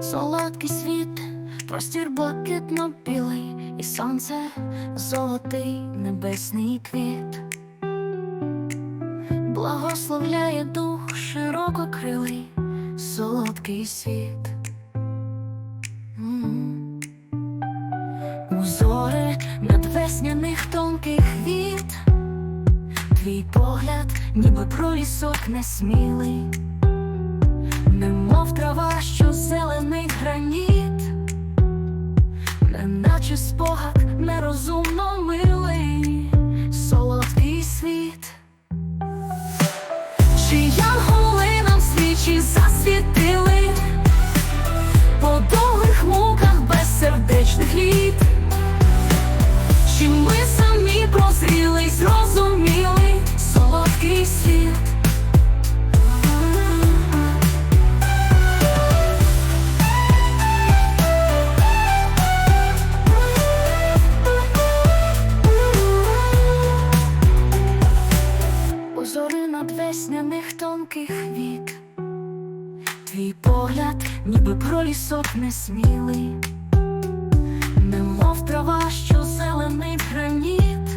солодкий світ, простір блакитно білий, і сонце золотий небесний квіт. Благословляє дух ширококрилий, солодкий світ. Узори надвесняних тонких віт, твій погляд, ніби пролісок несмілий, немов трава, що зелений граніт, неначе спогад нерозумно милий, солодкий світ. Чи янголи нам свічі засвітили тонких вік, твій погляд, ніби пролісок несмілий, немов трава, що зелений граніт,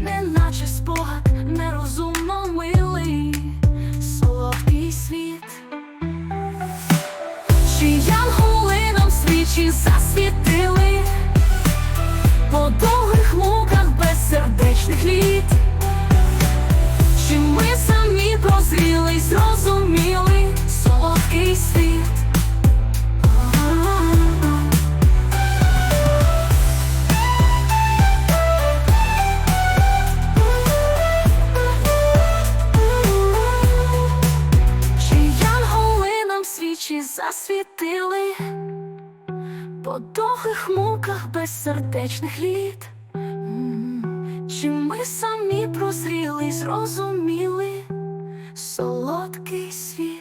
неначе спогад нерозумно милий, солодкий світ. Чи янголи нам свічі засвітили? По довгих муках безсердечних літ? Свічі засвітили по довгих муках безсердечних літ? Чи ми самі прозріли зрозуміли солодкий світ?